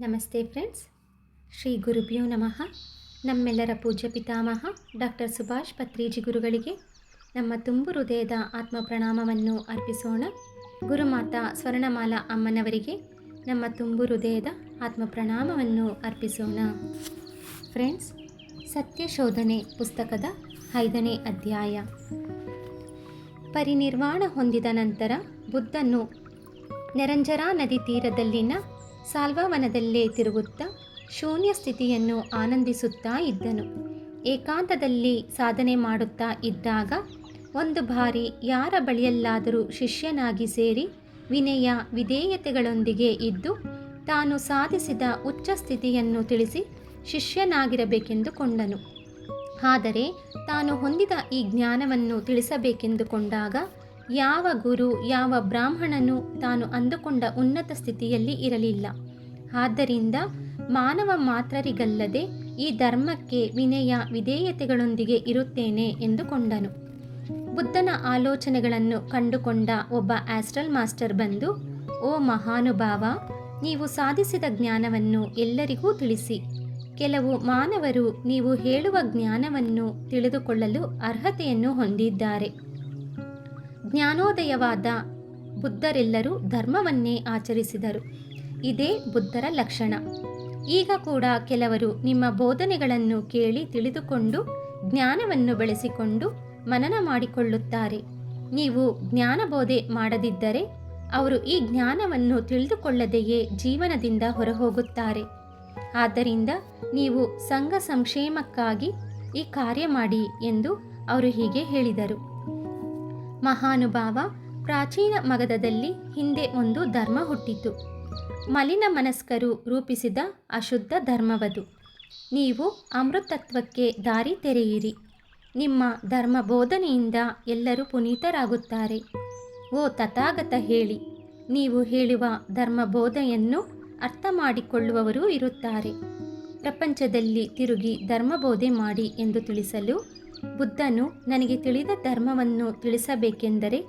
ನಮಸ್ತೆ ಫ್ರೆಂಡ್ಸ್. ಶ್ರೀ ಗುರುಭ್ಯೋ ನಮಃ. ನಮ್ಮೆಲ್ಲರ ಪೂಜ್ಯ ಪಿತಾಮಹ ಡಾಕ್ಟರ್ ಸುಭಾಷ್ ಪತ್ರೀಜಿ ಗುರುಗಳಿಗೆ ನಮ್ಮ ತುಂಬು ಹೃದಯದ ಆತ್ಮ ಪ್ರಣಾಮವನ್ನು ಅರ್ಪಿಸೋಣ. ಗುರುಮಾತಾ ಸ್ವರ್ಣಮಾಲಾ ಅಮ್ಮನವರಿಗೆ ನಮ್ಮ ತುಂಬು ಹೃದಯದ ಆತ್ಮ ಪ್ರಣಾಮವನ್ನು ಅರ್ಪಿಸೋಣ. ಫ್ರೆಂಡ್ಸ್ ಸತ್ಯಶೋಧನೆ ಪುಸ್ತಕದ ಐದನೇ ಅಧ್ಯಾಯ. ಪರಿನಿರ್ವಾಣ ಹೊಂದಿದ ನಂತರ ಬುದ್ಧನು ನೆರಂಜರಾ ನದಿ ತೀರದಲ್ಲಿನ ಸಾಲ್ವಾವನದಲ್ಲೇ ತಿರುಗುತ್ತಾ ಶೂನ್ಯ ಸ್ಥಿತಿಯನ್ನು ಆನಂದಿಸುತ್ತಾ ಇದ್ದನು. ಏಕಾಂತದಲ್ಲಿ ಸಾಧನೆ ಮಾಡುತ್ತಾ ಇದ್ದಾಗ ಒಂದು ಬಾರಿ ಯಾರ ಬಳಿಯಲ್ಲಾದರೂ ಶಿಷ್ಯನಾಗಿ ಸೇರಿ ವಿನಯ ವಿಧೇಯತೆಗಳೊಂದಿಗೆ ಇದ್ದು ತಾನು ಸಾಧಿಸಿದ ಉಚ್ಚ ಸ್ಥಿತಿಯನ್ನು ತಿಳಿಸಿ ಶಿಷ್ಯನಾಗಿರಬೇಕೆಂದುಕೊಂಡನು ಆದರೆ ತಾನು ಹೊಂದಿದ ಈ ಜ್ಞಾನವನ್ನು ತಿಳಿಸಬೇಕೆಂದುಕೊಂಡಾಗ ಯಾವ ಗುರು, ಯಾವ ಬ್ರಾಹ್ಮಣನು ತಾನು ಅಂದುಕೊಂಡ ಉನ್ನತ ಸ್ಥಿತಿಯಲ್ಲಿ ಇರಲಿಲ್ಲ. ಆದ್ದರಿಂದ ಮಾನವ ಮಾತ್ರರಿಗಲ್ಲದೆ ಈ ಧರ್ಮಕ್ಕೆ ವಿನಯ, ವಿಧೇಯತೆಗಳೊಂದಿಗೆ ಇರುತ್ತೇನೆ ಎಂದುಕೊಂಡನು. ಬುದ್ಧನ ಆಲೋಚನೆಗಳನ್ನು ಕಂಡುಕೊಂಡ ಒಬ್ಬ ಆಸ್ಟ್ರಲ್ ಮಾಸ್ಟರ್ ಬಂದು, ಓ ಮಹಾನುಭಾವ, ನೀವು ಸಾಧಿಸಿದ ಜ್ಞಾನವನ್ನು ಎಲ್ಲರಿಗೂ ತಿಳಿಸಿ. ಕೆಲವು ಮಾನವರು ನೀವು ಹೇಳುವ ಜ್ಞಾನವನ್ನು ತಿಳಿದುಕೊಳ್ಳಲು ಅರ್ಹತೆಯನ್ನು ಹೊಂದಿದ್ದಾರೆ. ಜ್ಞಾನೋದಯವಾದ ಬುದ್ಧರೆಲ್ಲರೂ ಧರ್ಮವನ್ನೇ ಆಚರಿಸಿದರು. ಇದೇ ಬುದ್ಧರ ಲಕ್ಷಣ. ಈಗ ಕೂಡ ಕೆಲವರು ನಿಮ್ಮ ಬೋಧನೆಗಳನ್ನು ಕೇಳಿ ತಿಳಿದುಕೊಂಡು ಜ್ಞಾನವನ್ನು ಬೆಳೆಸಿಕೊಂಡು ಮನನ ಮಾಡಿಕೊಳ್ಳುತ್ತಾರೆ. ನೀವು ಜ್ಞಾನಬೋಧೆ ಮಾಡದಿದ್ದರೆ ಅವರು ಈ ಜ್ಞಾನವನ್ನು ತಿಳಿದುಕೊಳ್ಳದೆಯೇ ಜೀವನದಿಂದ ಹೊರಹೋಗುತ್ತಾರೆ. ಆದ್ದರಿಂದ ನೀವು ಸಂಘ ಸಂಕ್ಷೇಮಕ್ಕಾಗಿ ಈ ಕಾರ್ಯ ಮಾಡಿ ಎಂದು ಅವರು ಹೀಗೆ ಹೇಳಿದರು. ಮಹಾನುಭಾವ ಪ್ರಾಚೀನ ಮಗಧದಲ್ಲಿ ಹಿಂದೆ ಒಂದು ಧರ್ಮ ಹುಟ್ಟಿತು. ಮಲಿನ ಮನಸ್ಕರು ರೂಪಿಸಿದ ಅಶುದ್ಧ ಧರ್ಮವದು. ನೀವು ಅಮೃತತ್ವಕ್ಕೆ ದಾರಿ ತೆರೆಯಿರಿ. ನಿಮ್ಮ ಧರ್ಮ ಬೋಧನೆಯಿಂದ ಎಲ್ಲರೂ ಪುನೀತರಾಗುತ್ತಾರೆ. ಓ ತಥಾಗತ ಹೇಳಿ, ನೀವು ಹೇಳುವ ಧರ್ಮ ಬೋಧೆಯನ್ನು ಅರ್ಥ ಮಾಡಿಕೊಳ್ಳುವವರೂ ಇರುತ್ತಾರೆ. ಪ್ರಪಂಚದಲ್ಲಿ ತಿರುಗಿ ಧರ್ಮಬೋಧೆ ಮಾಡಿ ಎಂದು ತಿಳಿಸಲು ಬುದ್ಧನು ನನಗೆ ತಿಳಿದ ಧರ್ಮವನ್ನು ತಿಳಿಸಬೇಕೆಂದರೆ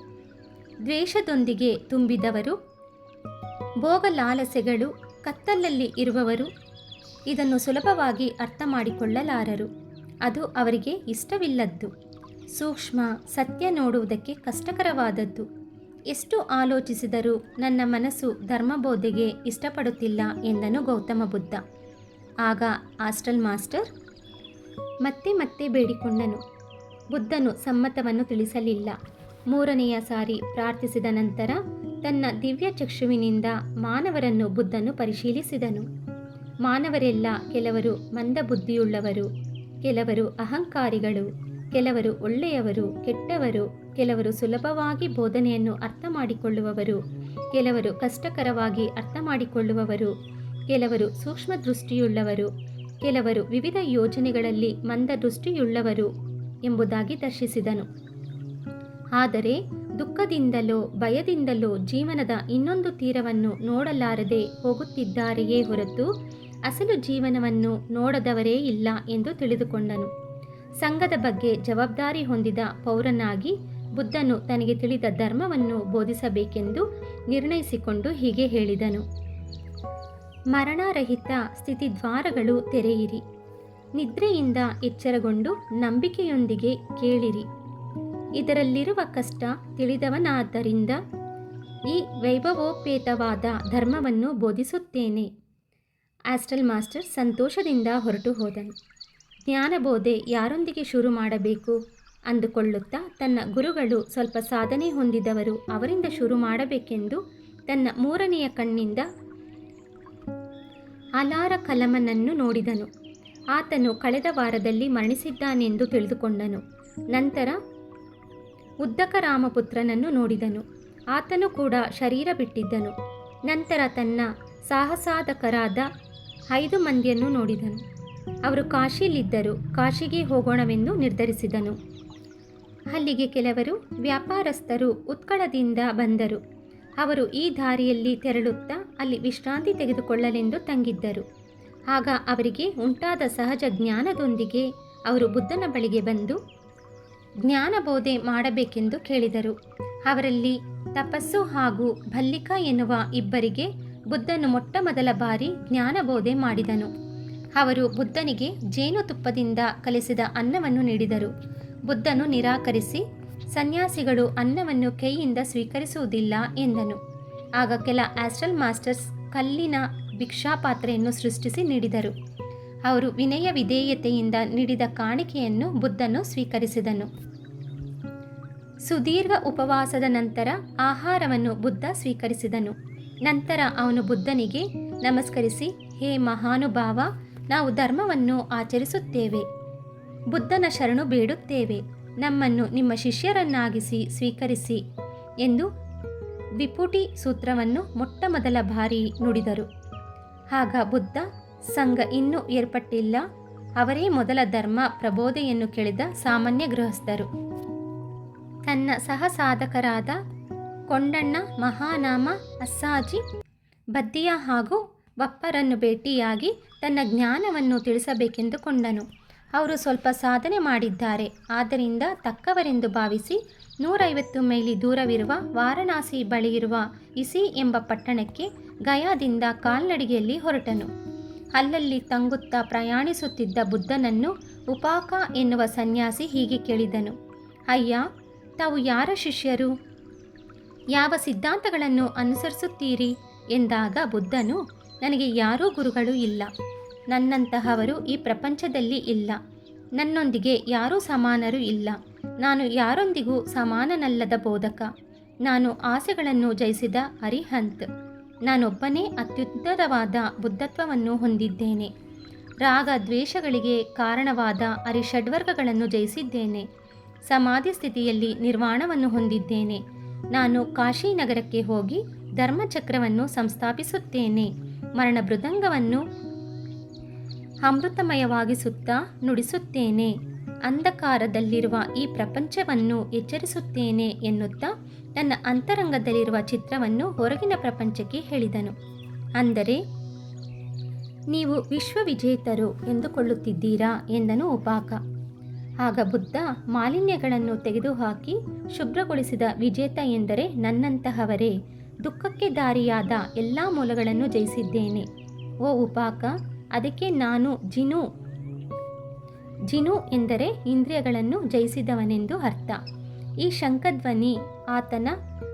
ದ್ವೇಷದೊಂದಿಗೆ ತುಂಬಿದವರು, ಭೋಗಲಾಲಸೆಗಳು ಕತ್ತಲಲ್ಲಿ ಇರುವವರು, ಇದನ್ನು ಸುಲಭವಾಗಿ ಅರ್ಥ ಮಾಡಿಕೊಳ್ಳಲಾರರು ಅದು ಅವರಿಗೆ ಇಷ್ಟವಿಲ್ಲದ್ದು. ಸೂಕ್ಷ್ಮ ಸತ್ಯ ನೋಡುವುದಕ್ಕೆ ಕಷ್ಟಕರವಾದದ್ದು. ಎಷ್ಟು ಆಲೋಚಿಸಿದರೂ ನನ್ನ ಮನಸ್ಸು ಧರ್ಮಬೋಧೆಗೆ ಇಷ್ಟಪಡುತ್ತಿಲ್ಲ ಎಂದನು ಗೌತಮ ಬುದ್ಧ. ಆಗ ಹಾಸ್ಟೆಲ್ ಮಾಸ್ಟರ್ ಮತ್ತೆ ಮತ್ತೆ ಬೇಡಿಕೊಂಡನು. ಬುದ್ಧನು ಸಮ್ಮತವನ್ನು ತಿಳಿಸಲಿಲ್ಲ. ಮೂರನೆಯ ಸಾರಿ ಪ್ರಾರ್ಥಿಸಿದ ನಂತರ ತನ್ನ ದಿವ್ಯ ಚಕ್ಷುವಿನಿಂದ ಮಾನವರನ್ನು ಬುದ್ಧನು ಪರಿಶೀಲಿಸಿದನು. ಮಾನವರೆಲ್ಲ ಕೆಲವರು ಮಂದಬುದ್ಧಿಯುಳ್ಳವರು, ಕೆಲವರು ಅಹಂಕಾರಿಗಳು, ಕೆಲವರು ಒಳ್ಳೆಯವರು, ಕೆಟ್ಟವರು, ಕೆಲವರು ಸುಲಭವಾಗಿ ಬೋಧನೆಯನ್ನು ಅರ್ಥ ಮಾಡಿಕೊಳ್ಳುವವರು ಕೆಲವರು ಕಷ್ಟಕರವಾಗಿ ಅರ್ಥ ಮಾಡಿಕೊಳ್ಳುವವರು ಕೆಲವರು ಸೂಕ್ಷ್ಮ ದೃಷ್ಟಿಯುಳ್ಳವರು ಕೆಲವರು ವಿವಿಧ ಯೋಜನೆಗಳಲ್ಲಿ ಮಂದದೃಷ್ಟಿಯುಳ್ಳವರು ಎಂಬುದಾಗಿ ದರ್ಶಿಸಿದನು. ಆದರೆ ದುಃಖದಿಂದಲೋ ಭಯದಿಂದಲೋ ಜೀವನದ ಇನ್ನೊಂದು ತೀರವನ್ನು ನೋಡಲಾರದೆ ಹೋಗುತ್ತಿದ್ದಾರೆಯೇ ಹೊರತು ಅಸಲು ಜೀವನವನ್ನು ನೋಡದವರೇ ಇಲ್ಲ ಎಂದು ತಿಳಿದುಕೊಂಡನು. ಸಂಘದ ಬಗ್ಗೆ ಜವಾಬ್ದಾರಿ ಹೊಂದಿದ ಪೌರನಾಗಿ ಬುದ್ಧನು ತನಗೆ ತಿಳಿದ ಧರ್ಮವನ್ನು ಬೋಧಿಸಬೇಕೆಂದು ನಿರ್ಣಯಿಸಿಕೊಂಡು ಹೀಗೆ ಹೇಳಿದನು. ಮರಣರಹಿತ ಸ್ಥಿತಿದ್ವಾರಗಳು ತೆರೆಯಿರಿ. ನಿದ್ರೆಯಿಂದ ಎಚ್ಚರಗೊಂಡು ನಂಬಿಕೆಯೊಂದಿಗೆ ಕೇಳಿರಿ. ಇದರಲ್ಲಿರುವ ಕಷ್ಟ ತಿಳಿದವನಾದ್ದರಿಂದ ಈ ವೈಭವೋಪೇತವಾದ ಧರ್ಮವನ್ನು ಬೋಧಿಸುತ್ತೇನೆ. ಆಸ್ಟಲ್ ಮಾಸ್ಟರ್ ಸಂತೋಷದಿಂದ ಹೊರಟು ಹೋದನು. ಜ್ಞಾನಬೋಧೆ ಯಾರೊಂದಿಗೆ ಶುರು ಮಾಡಬೇಕು? ಅಂದುಕೊಳ್ಳುತ್ತಾ ತನ್ನ ಗುರುಗಳು ಸ್ವಲ್ಪ ಸಾಧನೆ ಹೊಂದಿದವರು ಅವರಿಂದ ಶುರು ಮಾಡಬೇಕೆಂದು ತನ್ನ ಮೂರನೆಯ ಕಣ್ಣಿಂದ ಅಲಾರ ಕಲಮನನ್ನು ನೋಡಿದನು. ಆತನು ಕಳೆದ ವಾರದಲ್ಲಿ ಮರಣಿಸಿದ್ದಾನೆಂದು ತಿಳಿದುಕೊಂಡನು. ನಂತರ ಉದ್ದಕ ರಾಮಪುತ್ರನನ್ನು ನೋಡಿದನು. ಆತನು ಕೂಡ ಶರೀರ ಬಿಟ್ಟಿದ್ದನು. ನಂತರ ತನ್ನ ಸಾಹಸಾಧಕರಾದ ಐದು ಮಂದಿಯನ್ನು ನೋಡಿದನು. ಅವರು ಕಾಶಿಯಲ್ಲಿದ್ದರು. ಕಾಶಿಗೆ ಹೋಗೋಣವೆಂದು ನಿರ್ಧರಿಸಿದನು. ಅಲ್ಲಿಗೆ ಕೆಲವರು ವ್ಯಾಪಾರಸ್ಥರು ಉತ್ಕಳದಿಂದ ಬಂದರು. ಅವರು ಈ ದಾರಿಯಲ್ಲಿ ತೆರಳುತ್ತಾ ಅಲ್ಲಿ ವಿಶ್ರಾಂತಿ ತೆಗೆದುಕೊಳ್ಳಲೆಂದು ತಂಗಿದ್ದರು. ಆಗ ಅವರಿಗೆ ಉಂಟಾದ ಸಹಜ ಜ್ಞಾನದೊಂದಿಗೆ ಅವರು ಬುದ್ಧನ ಬಳಿಗೆ ಬಂದು, ಜ್ಞಾನಬೋಧೆ ಮಾಡಬೇಕೆಂದು ಕೇಳಿದರು. ಅವರಲ್ಲಿ ತಪಸ್ಸು ಹಾಗೂ ಭಲ್ಲಿಕಾ ಎನ್ನುವ ಇಬ್ಬರಿಗೆ ಬುದ್ಧನು ಮೊಟ್ಟ ಮೊದಲ ಬಾರಿ ಜ್ಞಾನಬೋಧೆ ಮಾಡಿದನು. ಅವರು ಬುದ್ಧನಿಗೆ ಜೇನುತುಪ್ಪದಿಂದ ಕಲಿಸಿದ ಅನ್ನವನ್ನು ನೀಡಿದರು. ಬುದ್ಧನು ನಿರಾಕರಿಸಿ ಸನ್ಯಾಸಿಗಳು ಅನ್ನವನ್ನು ಕೈಯಿಂದ ಸ್ವೀಕರಿಸುವುದಿಲ್ಲ ಎಂದನು. ಆಗ ಕೆಲ ಆಸ್ಟ್ರಲ್ ಮಾಸ್ಟರ್ಸ್ ಕಲ್ಲಿನ ಭಿಕ್ಷಾಪಾತ್ರೆಯನ್ನು ಸೃಷ್ಟಿಸಿ ನೀಡಿದರು. ಅವರು ವಿನಯ ವಿಧೇಯತೆಯಿಂದ ನೀಡಿದ ಕಾಣಿಕೆಯನ್ನು ಬುದ್ಧನು ಸ್ವೀಕರಿಸಿದನು. ಸುದೀರ್ಘ ಉಪವಾಸದ ನಂತರ ಆಹಾರವನ್ನು ಬುದ್ಧ ಸ್ವೀಕರಿಸಿದನು. ನಂತರ ಅವನು ಬುದ್ಧನಿಗೆ, ನಮಸ್ಕರಿಸಿ, ಹೇ ಮಹಾನುಭಾವ, ನಾವು ಧರ್ಮವನ್ನು ಆಚರಿಸುತ್ತೇವೆ. ಬುದ್ಧನ ಶರಣು ಬೇಡುತ್ತೇವೆ. ನಮ್ಮನ್ನು ನಿಮ್ಮ ಶಿಷ್ಯರನ್ನಾಗಿಸಿ ಸ್ವೀಕರಿಸಿ ಎಂದು ವಿಪುಟಿ ಸೂತ್ರವನ್ನು ಮೊಟ್ಟ ಮೊದಲ ಬಾರಿ ನುಡಿದರು. ಆಗ ಬುದ್ಧ, ಸಂಘ ಇನ್ನೂ ಏರ್ಪಟ್ಟಿಲ್ಲ. ಅವರೇ ಮೊದಲ ಧರ್ಮ ಪ್ರಬೋಧೆಯನ್ನು ಕೇಳಿದ ಸಾಮಾನ್ಯ ಗೃಹಸ್ಥರು. ತನ್ನ ಸಹಸಾಧಕರಾದ ಕೊಂಡಣ್ಣ, ಮಹಾನಾಮ, ಅಸ್ಸಾಜಿ ಬದ್ದಿಯ ಹಾಗೂ ವಪ್ಪರನ್ನು ಭೇಟಿಯಾಗಿ ತನ್ನ ಜ್ಞಾನವನ್ನು ತಿಳಿಸಬೇಕೆಂದುಕೊಂಡನು ಅವರು ಸ್ವಲ್ಪ ಸಾಧನೆ ಮಾಡಿದ್ದಾರೆ. ಆದ್ದರಿಂದ ತಕ್ಕವರೆಂದು ಭಾವಿಸಿ ನೂರೈವತ್ತು ಮೈಲಿ ದೂರವಿರುವ ವಾರಣಾಸಿ ಬಳಿಯಿರುವ ಇಸಿ ಎಂಬ ಪಟ್ಟಣಕ್ಕೆ ಗಯಾದಿಂದ ಕಾಲ್ನಡಿಗೆಯಲ್ಲಿ ಹೊರಟನು. ಅಲ್ಲಲ್ಲಿ ತಂಗುತ್ತಾ ಪ್ರಯಾಣಿಸುತ್ತಿದ್ದ ಬುದ್ಧನನ್ನು ಉಪಾಕ ಎನ್ನುವ ಸನ್ಯಾಸಿ ಹೀಗೆ ಕೇಳಿದನು. ಅಯ್ಯ, ತಾವು ಯಾರ ಶಿಷ್ಯರು? ಯಾವ ಸಿದ್ಧಾಂತಗಳನ್ನು ಅನುಸರಿಸುತ್ತೀರಿ? ಎಂದಾಗ ಬುದ್ಧನು, ನನಗೆ ಯಾರೂ ಗುರುಗಳು ಇಲ್ಲ. ನನ್ನಂತಹವರು ಈ ಪ್ರಪಂಚದಲ್ಲಿ ಇಲ್ಲ. ನನ್ನೊಂದಿಗೆ ಯಾರೂ ಸಮಾನರು ಇಲ್ಲ. ನಾನು ಯಾರೊಂದಿಗೂ ಸಮಾನನಲ್ಲದ ಬೋಧಕ. ನಾನು ಆಸೆಗಳನ್ನು ಜಯಿಸಿದ ಅರಿಹಂತ್ ನಾನೊಬ್ಬನೇ ಅತ್ಯುನ್ನತವಾದ ಬುದ್ಧತ್ವವನ್ನು ಹೊಂದಿದ್ದೇನೆ. ರಾಗ ದ್ವೇಷಗಳಿಗೆ ಕಾರಣವಾದ ಅರಿಷಡ್ವರ್ಗಗಳನ್ನು ಜಯಿಸಿದ್ದೇನೆ. ಸಮಾಧಿ ಸ್ಥಿತಿಯಲ್ಲಿ ನಿರ್ವಾಣವನ್ನು ಹೊಂದಿದ್ದೇನೆ. ನಾನು ಕಾಶಿನಗರಕ್ಕೆ ಹೋಗಿ ಧರ್ಮಚಕ್ರವನ್ನು ಸಂಸ್ಥಾಪಿಸುತ್ತೇನೆ. ಮರಣ ಮೃದಂಗವನ್ನು ಅಮೃತಮಯವಾಗಿಸುತ್ತಾ ನುಡಿಸುತ್ತೇನೆ. ಅಂಧಕಾರದಲ್ಲಿರುವ ಈ ಪ್ರಪಂಚವನ್ನು ಎಚ್ಚರಿಸುತ್ತೇನೆ ಎನ್ನುತ್ತಾ ತನ್ನ ಅಂತರಂಗದಲ್ಲಿರುವ ಚಿತ್ರವನ್ನು ಹೊರಗಿನ ಪ್ರಪಂಚಕ್ಕೆ ಹೇಳಿದನು. ಅಂದರೆ, ನೀವು ವಿಶ್ವವಿಜೇತರು ಎಂದುಕೊಳ್ಳುತ್ತಿದ್ದೀರಾ ಎಂದನು ಉಪಾಕ. ಆಗ ಬುದ್ಧ ಮಾಲಿನ್ಯಗಳನ್ನು ತೆಗೆದುಹಾಕಿ ಶುಭ್ರಗೊಳಿಸಿದ ವಿಜೇತ ಎಂದರೆ ನನ್ನಂತಹವರೇ. ದುಃಖಕ್ಕೆ ದಾರಿಯಾದ ಎಲ್ಲ ಮೂಲಗಳನ್ನು ಜಯಿಸಿದ್ದೇನೆ. ಓ ಉಪಾಕ ಅದಕ್ಕೆ ನಾನು ಜಿನು. ಜಿನು ಎಂದರೆ ಇಂದ್ರಿಯಗಳನ್ನು ಜಯಿಸಿದವನೆಂದು ಅರ್ಥ. ಈ ಶಂಖಧ್ವನಿ ಆತನ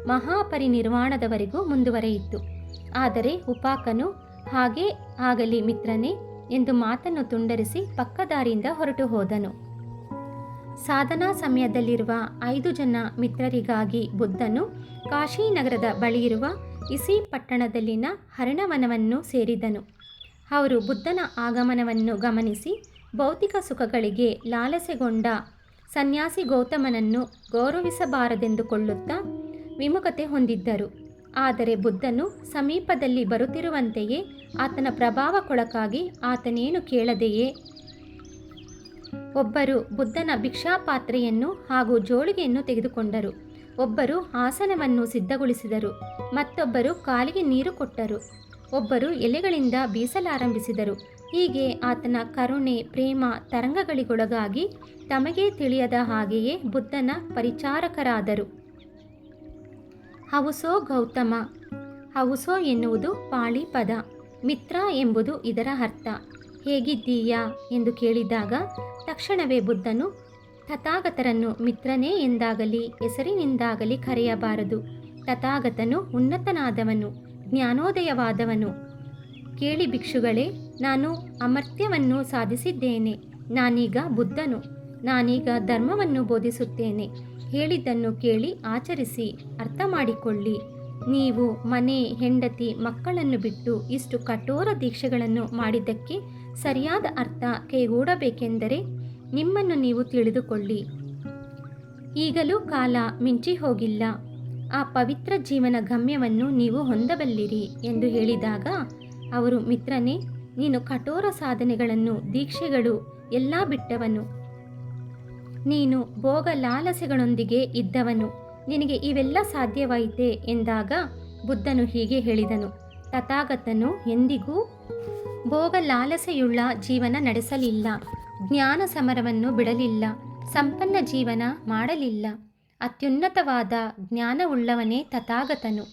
ಮಹಾಪರಿನಿರ್ವಾಣದವರೆಗೂ ಮುಂದುವರೆಯಿತು. ಆದರೆ ಉಪಾಕನು ಹಾಗೇ ಆಗಲಿ ಮಿತ್ರನೇ ಎಂದು ಮಾತನ್ನು ತುಂಡರಿಸಿ ಪಕ್ಕದಾರಿಯಿಂದ ಹೊರಟು ಹೋದನು. ಸಾಧನಾ ಸಮಯದಲ್ಲಿರುವ ಐದು ಜನ ಮಿತ್ರರಿಗಾಗಿ ಬುದ್ಧನು ಕಾಶಿನಗರದ ಬಳಿಯಿರುವ ಇಸಿ ಪಟ್ಟಣದಲ್ಲಿನ ಹರಣವನವನ್ನು ಸೇರಿದನು. ಅವರು ಬುದ್ಧನ ಆಗಮನವನ್ನು ಗಮನಿಸಿ ಭೌತಿಕ ಸುಖಗಳಿಗೆ ಲಾಲಸೆಗೊಂಡ ಸನ್ಯಾಸಿ ಗೌತಮನನ್ನು ಗೌರವಿಸಬಾರದೆಂದುಕೊಳ್ಳುತ್ತಾ ವಿಮುಖತೆ ಹೊಂದಿದ್ದರು. ಆದರೆ ಬುದ್ಧನು ಸಮೀಪದಲ್ಲಿ ಬರುತ್ತಿರುವಂತೆಯೇ ಆತನ ಪ್ರಭಾವಕ್ಕೊಳಗಾಗಿ ಆತನೇನು ಕೇಳದೆಯೇ? ಒಬ್ಬರು ಬುದ್ಧನ ಭಿಕ್ಷಾಪಾತ್ರೆಯನ್ನು ಹಾಗೂ ಜೋಳಿಗೆಯನ್ನು ತೆಗೆದುಕೊಂಡರು. ಒಬ್ಬರು ಆಸನವನ್ನು ಸಿದ್ಧಗೊಳಿಸಿದರು. ಮತ್ತೊಬ್ಬರು ಕಾಲಿಗೆ ನೀರು ಕೊಟ್ಟರು. ಒಬ್ಬರು ಎಲೆಗಳಿಂದ ಬೀಸಲಾರಂಭಿಸಿದರು. ಹೀಗೆ ಆತನ ಕರುಣೆ, ಪ್ರೇಮ ತರಂಗಗಳಿಗೊಳಗಾಗಿ ತಮಗೆ ತಿಳಿಯದ ಹಾಗೆಯೇ ಬುದ್ಧನ ಪರಿಚಾರಕರಾದರು. ಹೌಸೋ ಗೌತಮ. ಹೌಸೋ ಎನ್ನುವುದು ಪಾಳಿ ಪದ. ಮಿತ್ರ ಎಂಬುದು ಇದರ ಅರ್ಥ. ಹೇಗಿದ್ದೀಯಾ ಎಂದು ಕೇಳಿದಾಗ ತಕ್ಷಣವೇ ಬುದ್ಧನು, ತಥಾಗತರನ್ನು ಮಿತ್ರನೇ ಎಂದಾಗಲಿ, ಹೆಸರಿನಿಂದಾಗಲಿ ಕರೆಯಬಾರದು. ತಥಾಗತನು ಉನ್ನತನಾದವನು. ಜ್ಞಾನೋದಯವಾದವನು. ಕೇಳಿ ಭಿಕ್ಷುಗಳೇ, ನಾನು ಅಮರ್ತ್ಯವನ್ನು ಸಾಧಿಸಿದ್ದೇನೆ. ನಾನೀಗ ಬುದ್ಧನು. ನಾನೀಗ ಧರ್ಮವನ್ನು ಬೋಧಿಸುತ್ತೇನೆ. ಹೇಳಿದ್ದನ್ನು ಕೇಳಿ ಆಚರಿಸಿ ಅರ್ಥ ಮಾಡಿಕೊಳ್ಳಿ ನೀವು ಮನೆ, ಹೆಂಡತಿ, ಮಕ್ಕಳನ್ನು ಬಿಟ್ಟು ಇಷ್ಟು ಕಠೋರ ದೀಕ್ಷೆಗಳನ್ನು ಮಾಡಿದ್ದಕ್ಕೆ ಸರಿಯಾದ ಅರ್ಥ ಕೈಗೂಡಬೇಕೆಂದರೆ ನಿಮ್ಮನ್ನು ನೀವು ತಿಳಿದುಕೊಳ್ಳಿ. ಈಗಲೂ ಕಾಲ ಮಿಂಚಿ ಹೋಗಿಲ್ಲ ಆ ಪವಿತ್ರ ಜೀವನ ಗಮ್ಯವನ್ನು ನೀವು ಹೊಂದಬಲ್ಲಿರಿ ಎಂದು ಹೇಳಿದಾಗ ಅವರು, ಮಿತ್ರನೇ, ನೀನು ಕಠೋರ ಸಾಧನೆಗಳನ್ನು, ದೀಕ್ಷೆಗಳು, ಎಲ್ಲ ಬಿಟ್ಟವನು. ನೀನು ಭೋಗ ಲಾಲಸೆಗಳೊಂದಿಗೆ ಇದ್ದವನು. ನಿನಗೆ ಇವೆಲ್ಲ ಸಾಧ್ಯವಾಯಿತೆ ಎಂದಾಗ ಬುದ್ಧನು ಹೀಗೆ ಹೇಳಿದನು. ತಥಾಗತನು, ಎಂದಿಗೂ ಭೋಗ ಲಾಲಸೆಯುಳ್ಳ ಜೀವನ ನಡೆಸಲಿಲ್ಲ. ಜ್ಞಾನ ಸಮರವನ್ನು ಬಿಡಲಿಲ್ಲ. ಸಂಪನ್ನ ಜೀವನ ಮಾಡಲಿಲ್ಲ. ಅತ್ಯುನ್ನತವಾದ ಜ್ಞಾನವುಳ್ಳವನೇ ತಥಾಗತನು.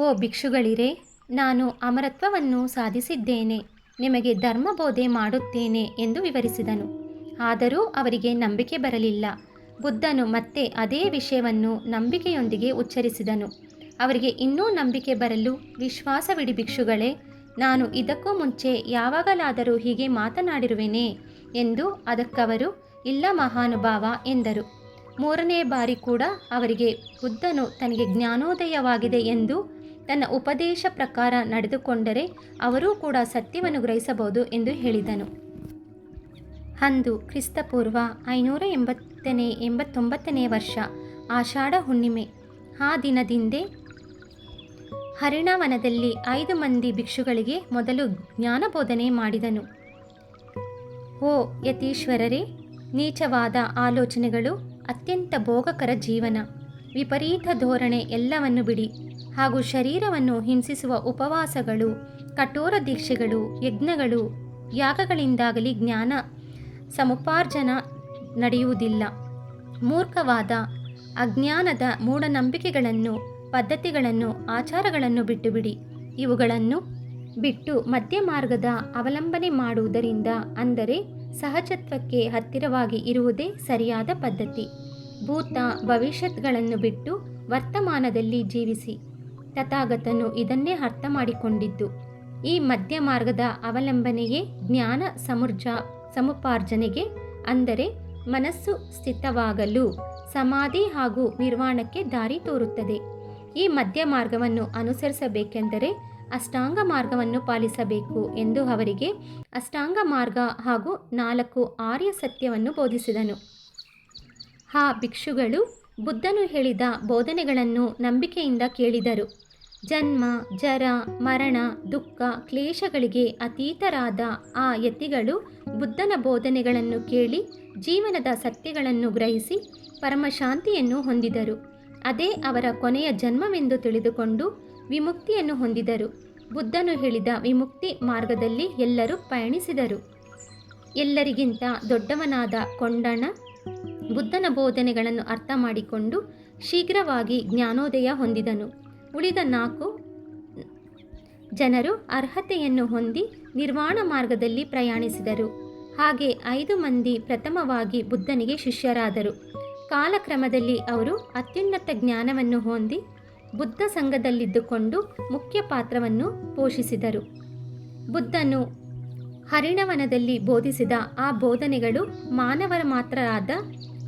ಓ ಭಿಕ್ಷುಗಳಿರೆ, ನಾನು ಅಮರತ್ವವನ್ನು ಸಾಧಿಸಿದ್ದೇನೆ. ನಿಮಗೆ ಧರ್ಮಬೋಧೆ ಮಾಡುತ್ತೇನೆ ಎಂದು ವಿವರಿಸಿದನು. ಆದರೂ ಅವರಿಗೆ ನಂಬಿಕೆ ಬರಲಿಲ್ಲ. ಬುದ್ಧನು ಮತ್ತೆ ಅದೇ ವಿಷಯವನ್ನು ನಂಬಿಕೆಯೊಂದಿಗೆ ಉಚ್ಚರಿಸಿದನು. ಅವರಿಗೆ ಇನ್ನೂ ನಂಬಿಕೆ ಬರಲು ವಿಶ್ವಾಸವಿಡಿ ಭಿಕ್ಷುಗಳೇ, ನಾನು ಇದಕ್ಕೂ ಮುಂಚೆ ಯಾವಾಗಲಾದರೂ ಹೀಗೆ ಮಾತನಾಡಿರುವೆನೇ ಎಂದು ಅದಕ್ಕವರು ಇಲ್ಲ ಮಹಾನುಭಾವ ಎಂದರು. ಮೂರನೇ ಬಾರಿ ಕೂಡ ಅವರಿಗೆ ಬುದ್ಧನು ತನಗೆ ಜ್ಞಾನೋದಯವಾಗಿದೆ ಎಂದು ತನ್ನ ಉಪದೇಶ ಪ್ರಕಾರ ನಡೆದುಕೊಂಡರೆ ಅವರೂ ಕೂಡ ಸತ್ಯವನ್ನು ಗ್ರಹಿಸಬಹುದು ಎಂದು ಹೇಳಿದನು. ಅಂದು ಕ್ರಿಸ್ತಪೂರ್ವ ಐನೂರ ಎಂಬತ್ತನೇ, ಎಂಬತ್ತೊಂಬತ್ತನೇ ವರ್ಷ ಆಷಾಢ ಹುಣ್ಣಿಮೆ. ಆ ದಿನದಿಂದೇ ಹರಿಣವನದಲ್ಲಿ ಐದು ಮಂದಿ ಭಿಕ್ಷುಗಳಿಗೆ ಮೊದಲು ಜ್ಞಾನಬೋಧನೆ ಮಾಡಿದನು. ಓ ಯತೀಶ್ವರರೇ, ನೀಚವಾದ ಆಲೋಚನೆಗಳು ಅತ್ಯಂತ ಭೋಗಕರ ಜೀವನ. ವಿಪರೀತ ಧೋರಣೆ ಎಲ್ಲವನ್ನು ಬಿಡಿ. ಹಾಗೂ ಶರೀರವನ್ನು ಹಿಂಸಿಸುವ ಉಪವಾಸಗಳು, ಕಠೋರ ದೀಕ್ಷೆಗಳು, ಯಜ್ಞಗಳು, ಯಾಗಗಳಿಂದಾಗಲಿ ಜ್ಞಾನ ಸಮುಪಾರ್ಜನ ನಡೆಯುವುದಿಲ್ಲ. ಮೂರ್ಖವಾದ, ಅಜ್ಞಾನದ ಮೂಢನಂಬಿಕೆಗಳನ್ನು, ಪದ್ಧತಿಗಳನ್ನು, ಆಚಾರಗಳನ್ನು ಬಿಟ್ಟು ಬಿಡಿ ಇವುಗಳನ್ನು ಬಿಟ್ಟು ಮಧ್ಯ ಮಾರ್ಗದ ಅವಲಂಬನೆ ಮಾಡುವುದರಿಂದ ಅಂದರೆ ಸಹಜತ್ವಕ್ಕೆ ಹತ್ತಿರವಾಗಿ ಇರುವುದೇ ಸರಿಯಾದ ಪದ್ಧತಿ. ಭೂತ ಭವಿಷ್ಯತ್ಗಳನ್ನು ಬಿಟ್ಟು ವರ್ತಮಾನದಲ್ಲಿ ಜೀವಿಸಿ. ತಥಾಗತನು ಇದನ್ನೇ ಅರ್ಥ ಮಾಡಿಕೊಂಡಿದ್ದು ಈ ಮಧ್ಯ ಮಾರ್ಗದ ಅವಲಂಬನೆಯೇ ಜ್ಞಾನ ಸಮುರ್ಜ ಸಮುಪಾರ್ಜನೆಗೆ, ಅಂದರೆ ಮನಸ್ಸು ಸ್ಥಿತವಾಗಲು ಸಮಾಧಿ ಹಾಗೂ ನಿರ್ವಾಣಕ್ಕೆ ದಾರಿ ತೋರುತ್ತದೆ. ಈ ಮಧ್ಯ ಮಾರ್ಗವನ್ನು ಅನುಸರಿಸಬೇಕೆಂದರೆ ಅಷ್ಟಾಂಗ ಮಾರ್ಗವನ್ನು ಪಾಲಿಸಬೇಕು ಎಂದು ಅವರಿಗೆ ಅಷ್ಟಾಂಗ ಮಾರ್ಗ ಹಾಗೂ ನಾಲ್ಕು ಆರ್ಯ ಸತ್ಯವನ್ನು ಬೋಧಿಸಿದನು. ಆ ಭಿಕ್ಷುಗಳು, ಬುದ್ಧನು ಹೇಳಿದ ಬೋಧನೆಗಳನ್ನು ನಂಬಿಕೆಯಿಂದ ಕೇಳಿದರು. ಜನ್ಮ, ಜರ, ಮರಣ, ದುಃಖ, ಕ್ಲೇಶಗಳಿಗೆ ಅತೀತರಾದ ಆ ಯತಿಗಳು ಬುದ್ಧನ ಬೋಧನೆಗಳನ್ನು ಕೇಳಿ ಜೀವನದ ಸತ್ಯಗಳನ್ನು ಗ್ರಹಿಸಿ ಪರಮಶಾಂತಿಯನ್ನು ಹೊಂದಿದರು. ಅದೇ ಅವರ ಕೊನೆಯ ಜನ್ಮವೆಂದು ತಿಳಿದುಕೊಂಡು ವಿಮುಕ್ತಿಯನ್ನು ಹೊಂದಿದರು. ಬುದ್ಧನು ಹೇಳಿದ ವಿಮುಕ್ತಿ ಮಾರ್ಗದಲ್ಲಿ ಎಲ್ಲರೂ ಪಯಣಿಸಿದರು. ಎಲ್ಲರಿಗಿಂತ ದೊಡ್ಡವನಾದ ಕೊಂಡಣ ಬುದ್ಧನ ಬೋಧನೆಗಳನ್ನು ಅರ್ಥ ಮಾಡಿಕೊಂಡು ಶೀಘ್ರವಾಗಿ ಜ್ಞಾನೋದಯ ಹೊಂದಿದನು. ಉಳಿದ ನಾಲ್ಕು ಜನರು ಅರ್ಹತೆಯನ್ನು ಹೊಂದಿ ನಿರ್ವಾಣ ಮಾರ್ಗದಲ್ಲಿ ಪ್ರಯಾಣಿಸಿದರು. ಹಾಗೆ ಐದು ಮಂದಿ ಪ್ರಥಮವಾಗಿ ಬುದ್ಧನಿಗೆ ಶಿಷ್ಯರಾದರು. ಕಾಲಕ್ರಮದಲ್ಲಿ ಅವರು ಅತ್ಯುನ್ನತ ಜ್ಞಾನವನ್ನು ಹೊಂದಿ ಬುದ್ಧ ಸಂಘದಲ್ಲಿದ್ದುಕೊಂಡು ಮುಖ್ಯ ಪಾತ್ರವನ್ನು ಪೋಷಿಸಿದರು. ಬುದ್ಧನು ಹರಿಣವನದಲ್ಲಿ ಬೋಧಿಸಿದ ಆ ಬೋಧನೆಗಳು ಮಾನವರ ಮಾತ್ರರಾದ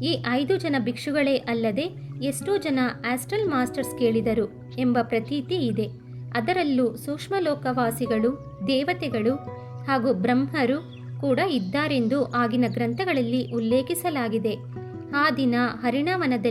ಈ ಐದು ಜನ ಭಿಕ್ಷುಗಳೇ ಅಲ್ಲದೆ ಎಷ್ಟೋ ಜನ ಆಸ್ಟ್ರಲ್ ಮಾಸ್ಟರ್ಸ್ ಕೇಳಿದರು ಎಂಬ ಪ್ರತೀತಿ ಇದೆ. ಅದರಲ್ಲೂ ಸೂಕ್ಷ್ಮಲೋಕವಾಸಿಗಳು, ದೇವತೆಗಳು ಹಾಗೂ ಬ್ರಹ್ಮರು ಕೂಡ ಇದ್ದಾರೆಂದು ಆಗಿನ ಗ್ರಂಥಗಳಲ್ಲಿ ಉಲ್ಲೇಖಿಸಲಾಗಿದೆ. ಆ ದಿನ ಹರಿಣವನದಲ್ಲಿ